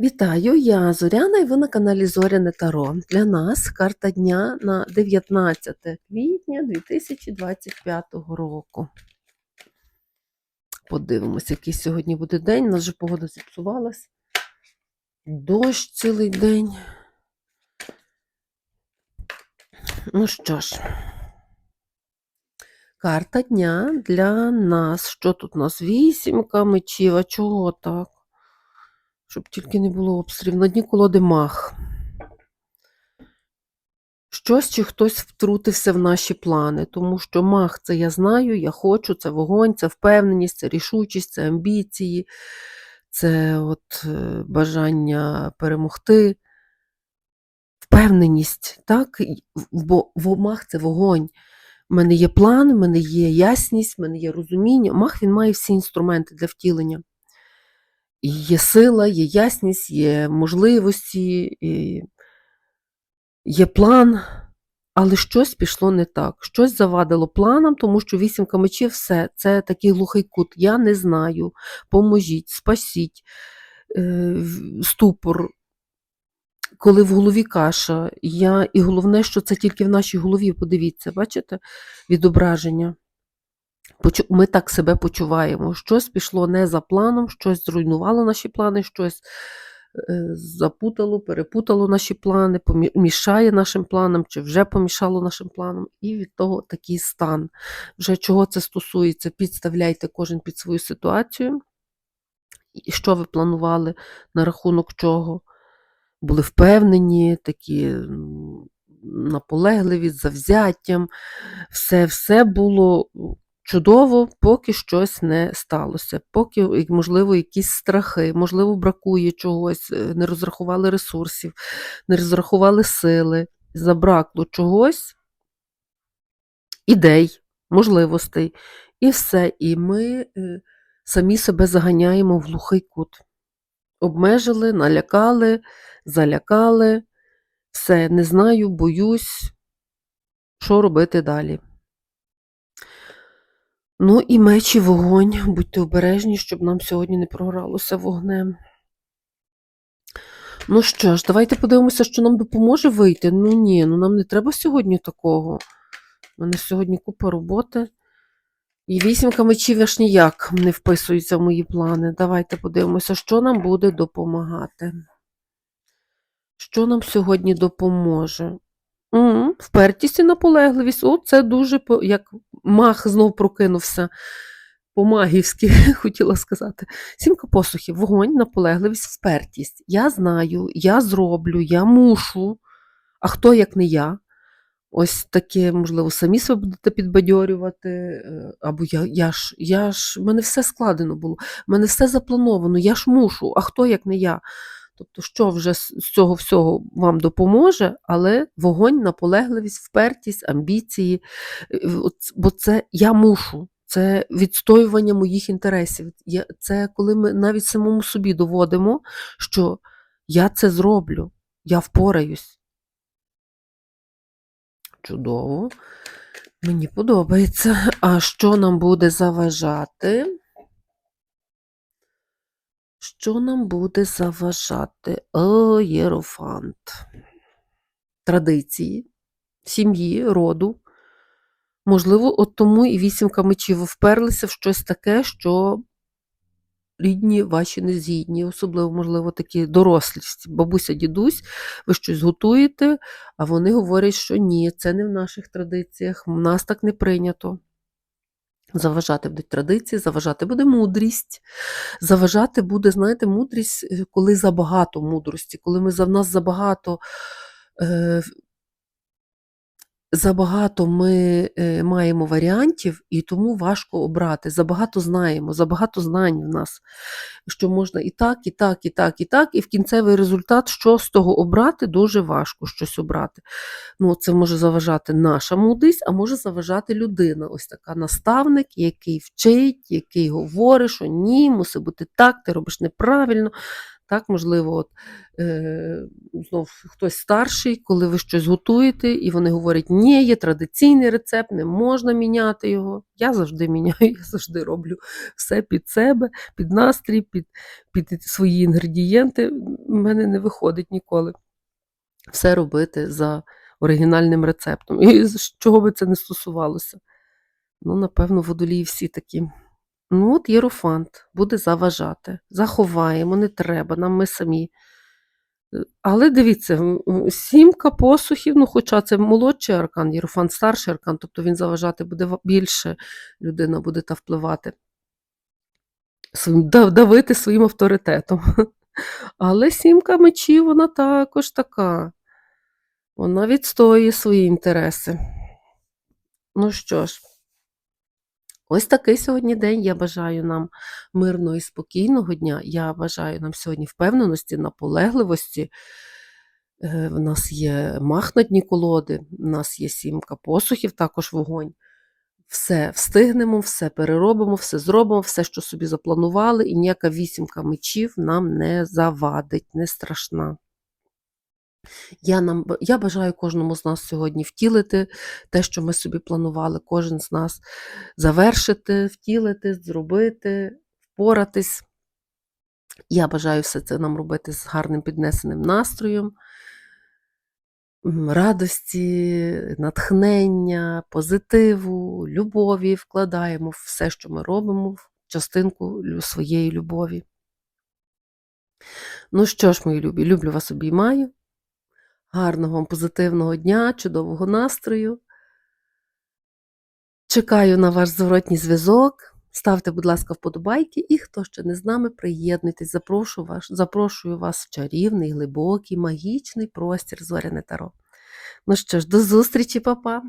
Вітаю, я Зоряна і ви на каналі Зоряне Таро. Для нас карта дня на 19 квітня 2025 року. Подивимось, який сьогодні буде день. У нас вже погода зіпсувалась. Дощ цілий день. Ну що ж, карта дня для нас. Що тут у нас? Вісімка мечів. А чого так? Щоб тільки не було обстрілів. На дні колоди мах. Щось чи хтось втрутився в наші плани, тому що мах це я знаю, я хочу, це вогонь, це впевненість, це рішучість, це амбіції, це от е, бажання перемогти. Впевненість, так? Бо в- мах це вогонь. У мене є план, в мене є ясність, в мене є розуміння. Мах він має всі інструменти для втілення. І є сила, є ясність, є можливості, і є план, але щось пішло не так. Щось завадило планам, тому що вісімка мечів все, це такий глухий кут. Я не знаю. Поможіть, спасіть, е, ступор. Коли в голові каша, я, і головне, що це тільки в нашій голові, подивіться, бачите, відображення. Ми так себе почуваємо. Щось пішло не за планом, щось зруйнувало наші плани, щось е, запутало, перепутало наші плани, помі- мішає нашим планам, чи вже помішало нашим планам, і від того такий стан. Вже чого це стосується, підставляйте кожен під свою ситуацію. І що ви планували, на рахунок чого? Були впевнені, такі наполегливі, завзяттям. Все, все було чудово, поки щось не сталося. Поки, можливо, якісь страхи, можливо, бракує чогось, е, не розрахували ресурсів, не розрахували сили, забракло чогось, ідей, можливостей. І все. І ми е, самі себе заганяємо в глухий кут. Обмежили, налякали, залякали. Все, не знаю, боюсь, що робити далі. Ну і меч і вогонь. Будьте обережні, щоб нам сьогодні не програлося вогнем. Ну що ж, давайте подивимося, що нам допоможе вийти. Ну ні, ну нам не треба сьогодні такого. У мене сьогодні купа роботи. І вісімка мечів аж ніяк не вписується в мої плани. Давайте подивимося, що нам буде допомагати. Що нам сьогодні допоможе? М, Впертість і наполегливість. О, це дуже як мах знов прокинувся. По-магівськи, хотіла сказати. Сімка посухів, вогонь, наполегливість, впертість. Я знаю, я зроблю, я мушу. А хто як не я? Ось таке, можливо, самі себе будете підбадьорювати. е, Або я, я ж, я ж, в мене все складено було, в мене все заплановано, я ж мушу, а хто як не я? Тобто, що вже з цього всього вам допоможе, але вогонь, наполегливість, впертість, амбіції, е, бо це я мушу, це відстоювання моїх інтересів. Це коли ми навіть самому собі доводимо, що я це зроблю, я впораюсь. Чудово. Мені подобається. А що нам буде заважати? Що нам буде заважати? О, єрофант. Традиції, сім'ї, роду. Можливо, от тому і вісімка мечів вперлися в щось таке, що рідні ваші не згідні, особливо, можливо, такі дорослість. Бабуся, дідусь, ви щось готуєте, а вони говорять, що ні, це не в наших традиціях, в нас так не прийнято. Заважати будуть традиції, заважати буде мудрість. Заважати буде, знаєте, мудрість, е, коли забагато мудрості, коли ми в нас забагато. Забагато ми е, маємо варіантів, і тому важко обрати. Забагато знаємо, забагато знань в нас, що можна і так, і так, і так, і так, і в кінцевий результат, що з того обрати, дуже важко щось обрати. Ну, це може заважати наша мудрість, а може заважати людина. Ось така наставник, який вчить, який говорить, що ні, мусить бути так, ти робиш неправильно. Так, можливо, от, е, знов хтось старший, коли ви щось готуєте, і вони говорять, ні, є традиційний рецепт, не можна міняти його. Я завжди міняю, я завжди роблю все під себе, під настрій, під, під свої інгредієнти. У мене не виходить ніколи все робити за оригінальним рецептом. І з чого би це не стосувалося? Ну, напевно, водолії всі такі. Ну, от єрофант буде заважати. Заховаємо, не треба, нам ми самі. Е, Але дивіться, сімка посухів, ну, хоча це молодший аркан, єрофант старший аркан, тобто він заважати буде більше, людина буде та впливати, давити своїм авторитетом. Але сімка мечів, вона також така. Вона відстоює свої інтереси. Ну що ж, ось такий сьогодні день. Я бажаю нам мирного і спокійного дня. Я бажаю нам сьогодні впевненості, наполегливості. Е, В нас є мах на дні колоди, в нас є сімка посухів, також вогонь. Все встигнемо, все переробимо, все зробимо, все, що собі запланували, і ніяка вісімка мечів нам не завадить, не страшна. Я, нам, я бажаю кожному з нас сьогодні втілити те, що ми собі планували, кожен з нас завершити, втілити, зробити, впоратись. Я бажаю все це нам робити з гарним піднесеним настроєм, радості, натхнення, позитиву, любові. Вкладаємо в все, що ми робимо, в частинку своєї любові. Ну що ж, мої любі, люблю вас обіймаю. Гарного вам позитивного дня, чудового настрою. Чекаю на ваш зворотній зв'язок. Ставте, будь ласка, вподобайки, і хто ще не з нами, приєднуйтесь. Запрошую вас, запрошую вас в чарівний, глибокий, магічний простір Зоряне Таро. Ну що ж, до зустрічі, папа!